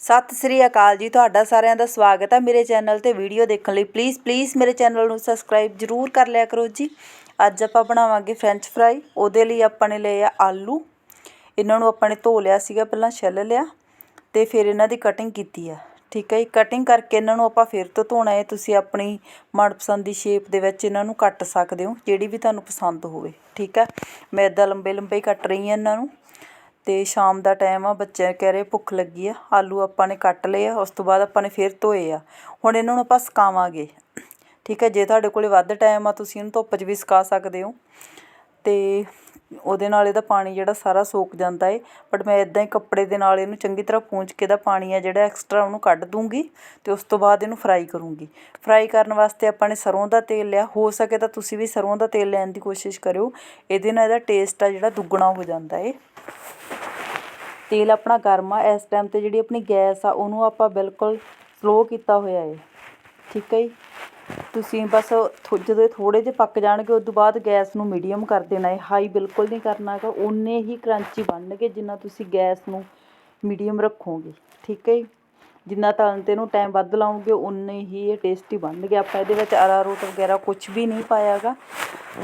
ਸਤਿ ਸ੍ਰੀ ਅਕਾਲ ਜੀ, ਤੁਹਾਡਾ ਸਾਰਿਆਂ ਦਾ ਸਵਾਗਤ ਹੈ ਮੇਰੇ ਚੈਨਲ ਤੇ ਵੀਡੀਓ ਦੇਖਣ ਲਈ। ਪਲੀਜ਼ ਪਲੀਜ਼ ਮੇਰੇ ਚੈਨਲ ਨੂੰ ਸਬਸਕ੍ਰਾਈਬ ਜਰੂਰ ਕਰ ਲਿਆ ਕਰੋ ਜੀ। ਅੱਜ ਆਪਾਂ ਬਣਾਵਾਂਗੇ ਫ੍ਰੈਂਚ ਫਰਾਈ ਉਹਦੇ ਲਈ ਆਪਾਂ ਨੇ ਲਏ ਆ ਆਲੂ। ਇਹਨਾਂ ਨੂੰ ਆਪਾਂ ਨੇ ਧੋ ਲਿਆ ਸੀਗਾ, ਪਹਿਲਾਂ ਛਿੱਲ ਲਿਆ ਤੇ ਫਿਰ ਇਹਨਾਂ ਦੀ ਕਟਿੰਗ ਕੀਤੀ ਆ। ਠੀਕ ਹੈ ਜੀ ਕਟਿੰਗ ਕਰਕੇ ਇਹਨਾਂ ਨੂੰ ਆਪਾਂ ਫਿਰ ਤੋਂ ਧੋਣਾ ਹੈ। ਤੁਸੀਂ ਆਪਣੀ ਮਨਪਸੰਦ ਦੀ ਸ਼ੇਪ ਦੇ ਵਿੱਚ ਇਹਨਾਂ ਨੂੰ ਕੱਟ ਸਕਦੇ ਹੋ, ਜਿਹੜੀ ਵੀ ਤੁਹਾਨੂੰ ਪਸੰਦ ਹੋਵੇ। ਠੀਕ ਹੈ, ਮੈਂ ਇੱਦਾਂ ਲੰਬੇ ਲੰਬੇ ਕੱਟ ਰਹੀ ਹਾਂ ਇਹਨਾਂ ਨੂੰ। ਅਤੇ ਸ਼ਾਮ ਦਾ ਟਾਈਮ ਆ ਬੱਚੇ ਕਹਿ ਰਹੇ ਭੁੱਖ ਲੱਗੀ ਆ, ਆਲੂ ਆਪਾਂ ਨੇ ਕੱਟ ਲਏ ਆ, ਉਸ ਤੋਂ ਬਾਅਦ ਆਪਾਂ ਨੇ ਫਿਰ ਧੋਏ ਆ। ਹੁਣ ਇਹਨਾਂ ਨੂੰ ਆਪਾਂ ਸੁਕਾਵਾਂਗੇ। ਠੀਕ ਹੈ ਜੇ ਤੁਹਾਡੇ ਕੋਲ ਵੱਧ ਟਾਈਮ ਆ, ਤੁਸੀਂ ਇਹਨੂੰ ਧੁੱਪ 'ਚ ਵੀ ਸੁਕਾ ਸਕਦੇ ਹੋ। ਅਤੇ ਉਹਦੇ ਨਾਲ ਇਹਦਾ ਪਾਣੀ ਜਿਹੜਾ ਸਾਰਾ ਸੋਕ ਜਾਂਦਾ ਏ। ਬਟ ਮੈਂ ਇੱਦਾਂ ਹੀ ਕੱਪੜੇ ਦੇ ਨਾਲ ਇਹਨੂੰ ਚੰਗੀ ਤਰ੍ਹਾਂ ਪੂੰਝ ਕੇ ਦਾ ਪਾਣੀ ਆ ਜਿਹੜਾ ਐਕਸਟਰਾ ਉਹਨੂੰ ਕੱਢ ਦੂੰਗੀ ਅਤੇ ਉਸ ਤੋਂ ਬਾਅਦ ਇਹਨੂੰ ਫਰਾਈ ਕਰੂੰਗੀ। ਫਰਾਈ ਕਰਨ ਵਾਸਤੇ ਆਪਾਂ ਨੇ ਸਰੋਂ ਦਾ ਤੇਲ ਲਿਆ। ਹੋ ਸਕੇ ਤਾਂ ਤੁਸੀਂ ਵੀ ਸਰੋਂ ਦਾ ਤੇਲ ਲੈਣ ਦੀ ਕੋਸ਼ਿਸ਼ ਕਰਿਓ। ਇਹਦੇ ਨਾਲ ਇਹਦਾ ਟੇਸਟ ਆ ਜਿਹੜਾ ਦੁੱਗਣਾ ਹੋ ਜਾਂਦਾ ਏ। ਤੇਲ ਆਪਣਾ ਗਰਮ ਆ, ਇਸ ਟਾਈਮ ਤੇ ਜਿਹੜੀ ਆਪਣੀ ਗੈਸ ਆ, ਉਹਨੂੰ ਆਪਾਂ ਬਿਲਕੁਲ ਸਲੋ ਕੀਤਾ ਹੋਇਆ ਹੈ ਠੀਕ ਹੈ ਜੀ? ਤੁਸੀਂ ਬਸ ਥੋ- ਜਦੋਂ ਇਹ ਥੋੜੇ ਜਿਹੇ ਪੱਕ ਜਾਣਗੇ, ਉਸ ਤੋਂ ਬਾਅਦ ਗੈਸ ਨੂੰ ਮੀਡੀਅਮ ਕਰ ਦੇਣਾ ਹੈ ਹਾਈ ਬਿਲਕੁਲ ਨਹੀਂ ਕਰਨਾ ਹੈਗਾ ਉਨੇ ਹੀ ਕਰੰਚੀ ਬਣਨਗੇ ਜਿੰਨਾ ਤੁਸੀਂ ਗੈਸ ਨੂੰ ਮੀਡੀਅਮ ਰੱਖੋਗੇ। ਠੀਕ ਹੈ ਜੀ? ਜਿੰਨਾ ਤਲਣ ਤੇ ਨੂੰ ਟਾਈਮ ਵੱਧ ਲਾਉਂਗੇ ਉਨੇ ਹੀ ਇਹ ਟੇਸਟੀ ਬਣਨਗੇ। ਆਪਾਂ ਇਹਦੇ ਵਿੱਚ ਅਰਾਰੋਟ ਵਗੈਰਾ ਕੁਝ ਵੀ ਨਹੀਂ ਪਾਇਆ ਹੈਗਾ।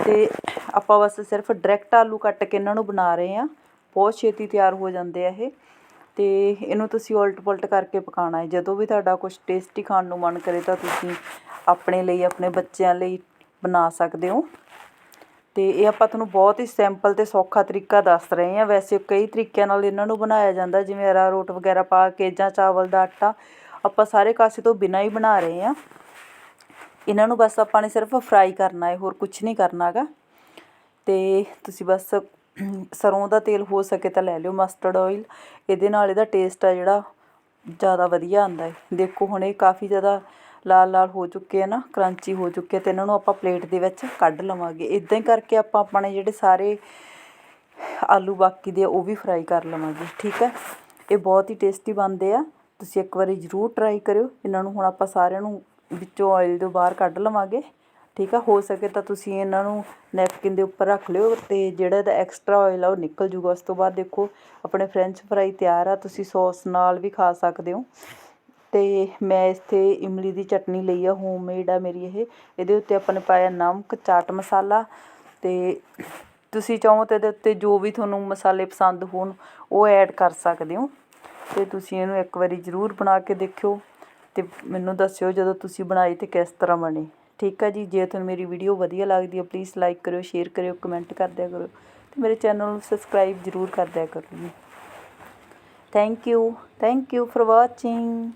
ਤੇ ਆਪਾਂ ਬਸ ਸਿਰਫ ਡਾਇਰੈਕਟ ਆਲੂ ਕੱਟ ਕੇ ਇਹਨਾਂ ਨੂੰ ਬਣਾ ਰਹੇ ਆ। ਬਹੁਤ ਛੇਤੀ ਤਿਆਰ ਹੋ ਜਾਂਦੇ ਆ ਇਹ। ਤੇ ਇਹਨੂੰ ਤੁਸੀਂ ਉਲਟ ਪੁਲਟ ਕਰਕੇ ਪਕਾਉਣਾ ਹੈ। ਜਦੋਂ ਵੀ ਤੁਹਾਡਾ ਕੁਝ ਟੇਸਟੀ ਖਾਣ ਨੂੰ ਮਨ ਕਰੇ ਤਾਂ ਤੁਸੀਂ ਆਪਣੇ ਲਈ, ਆਪਣੇ ਬੱਚਿਆਂ ਲਈ ਬਣਾ ਸਕਦੇ ਹੋ। ਤੇ ਇਹ ਆਪਾਂ ਤੁਹਾਨੂੰ ਬਹੁਤ ਹੀ ਸਿੰਪਲ ਤੇ ਸੌਖਾ ਤਰੀਕਾ ਦੱਸ ਰਹੇ ਹਾਂ। ਵੈਸੇ ਕਈ ਤਰੀਕਿਆਂ ਨਾਲ ਇਹਨਾਂ ਨੂੰ ਬਣਾਇਆ ਜਾਂਦਾ। ਜਿਵੇਂ ਅਰਾਰੋਟ ਵਗੈਰਾ ਪਾ ਕੇ ਜਾਂ ਚਾਵਲ ਦਾ ਆਟਾ, ਆਪਾਂ ਸਾਰੇ ਕਾਸੇ ਤੋਂ ਬਿਨਾਂ ਹੀ ਬਣਾ ਰਹੇ ਹਾਂ। ਇਹਨਾਂ ਨੂੰ ਬਸ ਆਪਾਂ ਨੇ ਸਿਰਫ ਫਰਾਈ ਕਰਨਾ ਹੈ। ਹੋਰ ਕੁਝ ਨਹੀਂ ਕਰਨਾ ਹੈਗਾ। ਤੇ ਤੁਸੀਂ ਬਸ ਸਰੋਂ ਦਾ ਤੇਲ ਹੋ ਸਕੇ ਤਾਂ ਲੈ ਲਿਓ ਮਸਟਰਡ ਆਇਲ ਇਹਦੇ ਨਾਲ ਇਹਦਾ ਟੇਸਟ ਆ ਜਿਹੜਾ ਜ਼ਿਆਦਾ ਵਧੀਆ ਆਉਂਦਾ ਹੈ। ਦੇਖੋ ਹੁਣ ਇਹ ਕਾਫੀ ਜ਼ਿਆਦਾ ਲਾਲ ਲਾਲ ਹੋ ਚੁੱਕੇ ਆ ਨਾ ਕਰੰਚੀ ਹੋ ਚੁੱਕੇ ਅਤੇ ਇਹਨਾਂ ਨੂੰ ਆਪਾਂ ਪਲੇਟ ਦੇ ਵਿੱਚ ਕੱਢ ਲਵਾਂਗੇ। ਇਦਾਂ ਹੀ ਕਰਕੇ ਆਪਾਂ ਆਪਣੇ ਜਿਹੜੇ ਸਾਰੇ ਆਲੂ ਬਾਕੀ ਦੇ ਆ, ਉਹ ਵੀ ਫਰਾਈ ਕਰ ਲਵਾਂਗੇ, ਠੀਕ ਹੈ? ਇਹ ਬਹੁਤ ਹੀ ਟੇਸਟੀ ਬਣਦੇ ਆ। ਤੁਸੀਂ ਇੱਕ ਵਾਰੀ ਜ਼ਰੂਰ ਟਰਾਈ ਕਰਿਓ। ਇਹਨਾਂ ਨੂੰ ਹੁਣ ਆਪਾਂ ਸਾਰਿਆਂ ਨੂੰ ਵਿੱਚੋਂ ਆਇਲ ਤੋਂ ਬਾਹਰ ਕੱਢ ਲਵਾਂਗੇ। ਠੀਕ ਆ, ਹੋ ਸਕੇ ਤਾਂ ਤੁਸੀਂ ਇਹਨਾਂ ਨੂੰ ਨੈਪਕਿਨ ਦੇ ਉੱਪਰ ਰੱਖ ਲਿਓ ਤੇ ਜਿਹੜਾ ਇਹਦਾ ਐਕਸਟਰਾ ਆਇਲ ਆ ਉਹ ਨਿਕਲ ਜੂਗਾ। ਉਸ ਤੋਂ ਬਾਅਦ ਦੇਖੋ, ਆਪਣੇ ਫ੍ਰੈਂਚ ਫਰਾਈ ਤਿਆਰ ਆ, ਤੁਸੀਂ ਸੌਸ ਨਾਲ ਵੀ ਖਾ ਸਕਦੇ ਹੋ। ਤੇ ਮੈਂ ਇੱਥੇ ਇਮਲੀ ਦੀ ਚਟਨੀ ਲਈ ਆ ਹੋਮਮੇਡ ਆ ਮੇਰੀ ਇਹ। ਇਹਦੇ ਉੱਤੇ ਆਪਾਂ ਨੇ ਪਾਇਆ ਨਮਕ, ਚਾਟ ਮਸਾਲਾ ਤੇ ਤੁਸੀਂ ਚਾਹੋ ਤਾਂ ਇਹਦੇ ਉੱਤੇ ਜੋ ਵੀ ਤੁਹਾਨੂੰ ਮਸਾਲੇ ਪਸੰਦ ਹੋਣ, ਉਹ ਐਡ ਕਰ ਸਕਦੇ ਹੋ। ਤੇ ਤੁਸੀਂ ਇਹਨੂੰ ਇੱਕ ਵਾਰੀ ਜ਼ਰੂਰ ਬਣਾ ਕੇ ਦੇਖਿਓ ਤੇ ਮੈਨੂੰ ਦੱਸਿਓ ਜਦੋਂ ਤੁਸੀਂ ਬਣਾਈ ਤੇ ਕਿਸ ਤਰ੍ਹਾਂ ਬਣੀ। ਠੀਕ ਆ ਜੀ, ਜੇ ਤੁਹਾਨੂੰ ਮੇਰੀ ਵੀਡੀਓ ਵਧੀਆ ਲੱਗਦੀ ਹੈ ਪਲੀਜ਼ ਲਾਈਕ ਕਰਿਓ ਸ਼ੇਅਰ ਕਰਿਓ ਕਮੈਂਟ ਕਰ ਦਿਆ ਕਰੋ ਤੇ ਮੇਰੇ ਚੈਨਲ ਨੂੰ ਸਬਸਕ੍ਰਾਈਬ ਜ਼ਰੂਰ ਕਰ ਦਿਆ ਕਰੋ ਜੀ। Thank you thank you for watching